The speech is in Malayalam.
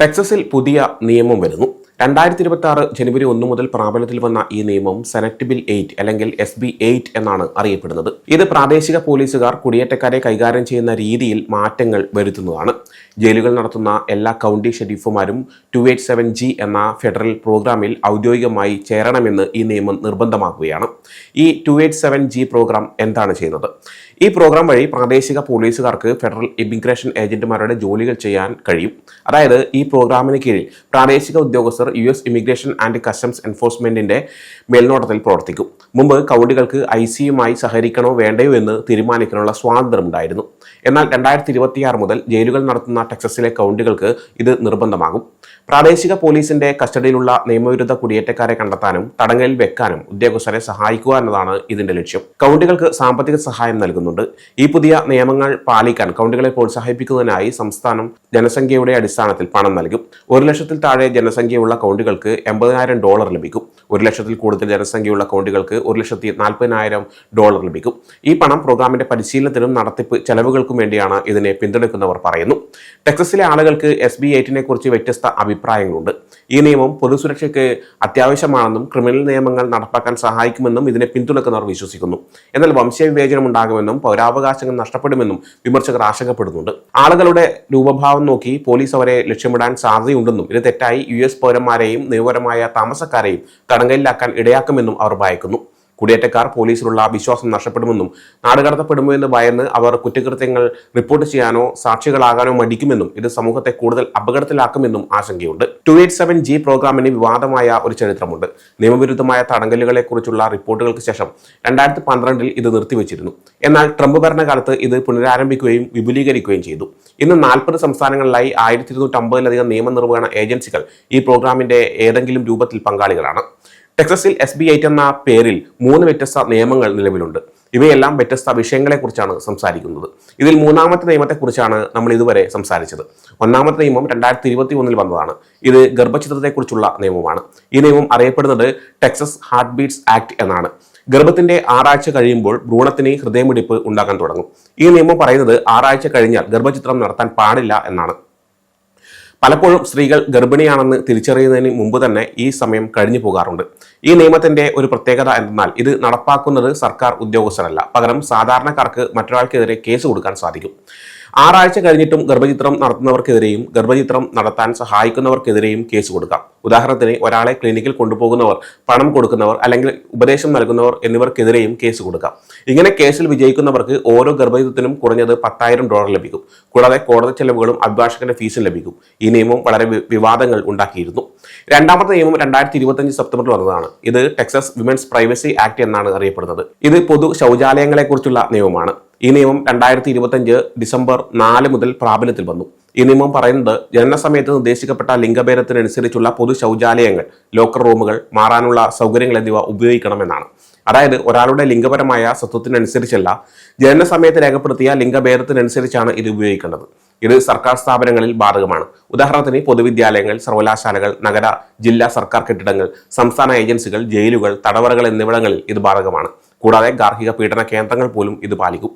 ടെക്സസിൽ പുതിയ നിയമം വരുന്നു. രണ്ടായിരത്തി ഇരുപത്തി ആറ് ജനുവരി ഒന്ന് മുതൽ പ്രാബല്യത്തിൽ വന്ന ഈ നിയമം സെനറ്റ് ബിൽ എയ്റ്റ് അല്ലെങ്കിൽ എസ് ബി എയ്റ്റ് എന്നാണ് അറിയപ്പെടുന്നത്. ഇത് പ്രാദേശിക പോലീസുകാർ കുടിയേറ്റക്കാരെ കൈകാര്യം ചെയ്യുന്ന രീതിയിൽ മാറ്റങ്ങൾ വരുത്തുന്നതാണ്. ജയിലുകൾ നടത്തുന്ന എല്ലാ കൗണ്ടി ഷെരീഫുമാരും ടു എയ്റ്റ് സെവൻ ജി എന്ന ഫെഡറൽ പ്രോഗ്രാമിൽ ഔദ്യോഗികമായി ചേരണമെന്ന് ഈ നിയമം നിർബന്ധമാക്കുകയാണ്. ഈ two eight seven G program എന്താണ് ചെയ്യുന്നത്? ഈ പ്രോഗ്രാം വഴി പ്രാദേശിക പോലീസുകാർക്ക് ഫെഡറൽ ഇമിഗ്രേഷൻ ഏജന്റുമാരുടെ ജോലികൾ ചെയ്യാൻ കഴിയും. അതായത് ഈ പ്രോഗ്രാമിന് കീഴിൽ പ്രാദേശിക ഉദ്യോഗസ്ഥർ U S immigration and customs എൻഫോഴ്സ്മെന്റിന്റെ മേൽനോട്ടത്തിൽ പ്രവർത്തിക്കും. മുമ്പ് കൗണ്ടികൾക്ക് ഐ സിയുമായി സഹകരിക്കണോ വേണ്ടയോ എന്ന് തീരുമാനിക്കാനുള്ള സ്വാതന്ത്ര്യം ഉണ്ടായിരുന്നു. എന്നാൽ രണ്ടായിരത്തി ഇരുപത്തിയാറ് മുതൽ ജയിലുകൾ നടത്തുന്ന ടെക്സസിലെ കൗണ്ടികൾക്ക് ഇത് നിർബന്ധമാകും. പ്രാദേശിക പോലീസിന്റെ കസ്റ്റഡിയിലുള്ള നിയമവിരുദ്ധ കുടിയേറ്റക്കാരെ കണ്ടെത്താനും തടങ്കലിൽ വെക്കാനും ഉദ്യോഗസ്ഥരെ സഹായിക്കുക എന്നതാണ് ഇതിന്റെ ലക്ഷ്യം. കൗണ്ടികൾക്ക് സാമ്പത്തിക സഹായം നൽകുന്നുണ്ട് ഈ പുതിയ നിയമങ്ങൾ പാലിക്കാൻ കൗണ്ടികളെ പ്രോത്സാഹിപ്പിക്കുന്നതിനായി സംസ്ഥാനം ജനസംഖ്യയുടെ അടിസ്ഥാനത്തിൽ പണം നൽകും. ഒരു ലക്ഷത്തിൽ താഴെ ജനസംഖ്യയുള്ള കൗണ്ടികൾക്ക് എൺപതിനായിരം ഡോളർ ലഭിക്കും. ഒരു ലക്ഷത്തിൽ കൂടുതൽ ജനസംഖ്യയുള്ള കൗണ്ടികൾക്ക് ഒരു ലക്ഷത്തി നാൽപ്പതിനായിരം ഡോളർ ലഭിക്കും. ഈ പണം പ്രോഗ്രാമിന്റെ പരിശീലനത്തിനും നടത്തിപ്പ് ചെലവുകൾക്കും വേണ്ടിയാണ് ഇതിനെ പിന്തുണയ്ക്കുന്നവർ പറയുന്നു. ടെക്സസിലെ ആളുകൾക്ക് എസ് ബി എയ്റ്റിനെ കുറിച്ച് വ്യത്യസ്ത അഭിപ്രായങ്ങളുണ്ട്. ഈ നിയമം പൊതുസുരക്ഷയ്ക്ക് അത്യാവശ്യമാണെന്നും ക്രിമിനൽ നിയമങ്ങൾ നടപ്പാക്കാൻ സഹായിക്കുമെന്നും ഇതിനെ പിന്തുണക്കുന്നവർ വിശ്വസിക്കുന്നു. എന്നാൽ വംശവിവേചനം ഉണ്ടാകുമെന്നും പൗരാവകാശങ്ങൾ നഷ്ടപ്പെടുമെന്നും വിമർശകർ ആശങ്കപ്പെടുന്നുണ്ട്. ആളുകളുടെ രൂപഭാവം നോക്കി പോലീസ് അവരെ ലക്ഷ്യമിടാൻ സാധ്യതയുണ്ടെന്നും ഇത് തെറ്റായി യു എസ് പൗരന്മാരെയും നിയമപരമായ താമസക്കാരെയും തടങ്കലിലാക്കാൻ ഇടയാക്കുമെന്നും അവർ ഭയക്കുന്നു. കുടിയേറ്റക്കാർ പോലീസിലുള്ള വിശ്വാസം നഷ്ടപ്പെടുമെന്നും നാടുകടത്തപ്പെടുമോ എന്ന് ഭയന്ന് അവർ കുറ്റകൃത്യങ്ങൾ റിപ്പോർട്ട് ചെയ്യാനോ സാക്ഷികളാകാനോ മടിക്കുമെന്നും ഇത് സമൂഹത്തെ കൂടുതൽ അപകടത്തിലാക്കുമെന്നും ആശങ്കയുണ്ട്. ടു എയ്റ്റ് സെവൻ ജി പ്രോഗ്രാമിന് വിവാദമായ ഒരു ചരിത്രമുണ്ട്. നിയമവിരുദ്ധമായ തടങ്കലുകളെ കുറിച്ചുള്ള റിപ്പോർട്ടുകൾക്ക് ശേഷം രണ്ടായിരത്തി പന്ത്രണ്ടിൽ ഇത് നിർത്തിവെച്ചിരുന്നു. എന്നാൽ ട്രംപ് ഭരണകാലത്ത് ഇത് പുനരാരംഭിക്കുകയും വിപുലീകരിക്കുകയും ചെയ്തു. ഇന്ന് നാൽപ്പത് സംസ്ഥാനങ്ങളിലായി ആയിരത്തി ഇരുന്നൂറ്റമ്പതിലധികം നിയമനിർവഹണ ഏജൻസികൾ ഈ പ്രോഗ്രാമിന്റെ ഏതെങ്കിലും രൂപത്തിൽ പങ്കാളികളാണ്. ടെക്സസിൽ എസ് ബി എയ്റ്റ് എന്ന പേരിൽ മൂന്ന് വ്യത്യസ്ത നിയമങ്ങൾ നിലവിലുണ്ട്. ഇവയെല്ലാം വ്യത്യസ്ത വിഷയങ്ങളെക്കുറിച്ചാണ് സംസാരിക്കുന്നത്. ഇതിൽ മൂന്നാമത്തെ നിയമത്തെക്കുറിച്ചാണ് നമ്മൾ ഇതുവരെ സംസാരിച്ചത്. ഒന്നാമത്തെ നിയമം രണ്ടായിരത്തി ഇരുപത്തി ഒന്നിൽ വന്നതാണ്. ഇത് ഗർഭചിത്രത്തെക്കുറിച്ചുള്ള നിയമമാണ്. ഈ നിയമം അറിയപ്പെടുന്നത് ടെക്സസ് ഹാർട്ട് ബീറ്റ്സ് ആക്ട് എന്നാണ്. ഗർഭത്തിന്റെ ആറാഴ്ച കഴിയുമ്പോൾ ഭ്രൂണത്തിന് ഹൃദയമിടിപ്പ് ഉണ്ടാകാൻ തുടങ്ങും. ഈ നിയമം പറയുന്നത് ആറാഴ്ച കഴിഞ്ഞാൽ ഗർഭചിത്രം നടത്താൻ പാടില്ല എന്നാണ്. പലപ്പോഴും സ്ത്രീകൾ ഗർഭിണിയാണെന്ന് തിരിച്ചറിയുന്നതിന് മുമ്പ് തന്നെ ഈ സമയം കഴിഞ്ഞു പോകാറുണ്ട്. ഈ നിയമത്തിന്റെ ഒരു പ്രത്യേകത എന്തെന്നാൽ ഇത് നടപ്പാക്കുന്നത് സർക്കാർ ഉദ്യോഗസ്ഥരല്ല. പകരം സാധാരണക്കാർക്ക് മറ്റൊരാൾക്കെതിരെ കേസ് കൊടുക്കാൻ സാധിക്കും. ആറാഴ്ച കഴിഞ്ഞിട്ടും ഗർഭചിത്രം നടത്തുന്നവർക്കെതിരെയും ഗർഭചിത്രം നടത്താൻ സഹായിക്കുന്നവർക്കെതിരെയും കേസ് കൊടുക്കാം. ഉദാഹരണത്തിന് ഒരാളെ ക്ലിനിക്കിൽ കൊണ്ടുപോകുന്നവർ പണം കൊടുക്കുന്നവർ അല്ലെങ്കിൽ ഉപദേശം നൽകുന്നവർ എന്നിവർക്കെതിരെയും കേസ് കൊടുക്കാം. ഇങ്ങനെ കേസിൽ വിജയിക്കുന്നവർക്ക് ഓരോ ഗർഭചിത്രത്തിനും കുറഞ്ഞത് പത്തായിരം ഡോളർ ലഭിക്കും. കൂടാതെ കോടതി ചെലവുകളും അഭിഭാഷകന്റെ ഫീസും ലഭിക്കും. ഈ നിയമം വളരെ വിവാദങ്ങൾ ഉണ്ടാക്കിയിരുന്നു. രണ്ടാമത്തെ നിയമം രണ്ടായിരത്തി ഇരുപത്തഞ്ച് സെപ്റ്റംബറിൽ വന്നതാണ്. ഇത് ടെക്സസ് വിമൻസ് പ്രൈവസി ആക്ട് എന്നാണ് അറിയപ്പെടുന്നത്. ഇത് പൊതു ശൗചാലയങ്ങളെക്കുറിച്ചുള്ള നിയമമാണ്. ഈ നിയമം രണ്ടായിരത്തി ഇരുപത്തഞ്ച് ഡിസംബർ നാല് മുതൽ പ്രാബല്യത്തിൽ വന്നു. ഈ നിയമം പറയുന്നത് ജനനസമയത്ത് നിർദ്ദേശിക്കപ്പെട്ട ലിംഗഭേദത്തിനനുസരിച്ചുള്ള പൊതു ശൗചാലയങ്ങൾ ലോക്കർ റൂമുകൾ മാറാനുള്ള സൗകര്യങ്ങൾ എന്നിവ ഉപയോഗിക്കണമെന്നാണ്. അതായത് ഒരാളുടെ ലിംഗപരമായ സ്വത്വത്തിനനുസരിച്ചല്ല ജനന സമയത്ത് രേഖപ്പെടുത്തിയ ലിംഗഭേദത്തിനനുസരിച്ചാണ് ഇത് ഉപയോഗിക്കേണ്ടത്. ഇത് സർക്കാർ സ്ഥാപനങ്ങളിൽ ബാധകമാണ്. ഉദാഹരണത്തിന് പൊതുവിദ്യാലയങ്ങൾ സർവകലാശാലകൾ നഗര ജില്ലാ സർക്കാർ കെട്ടിടങ്ങൾ സംസ്ഥാന ഏജൻസികൾ ജയിലുകൾ തടവറകൾ എന്നിവിടങ്ങളിൽ ഇത് ബാധകമാണ്. കൂടാതെ ഗാർഹിക പീഡന കേന്ദ്രങ്ങൾ പോലും ഇത് പാലിക്കും.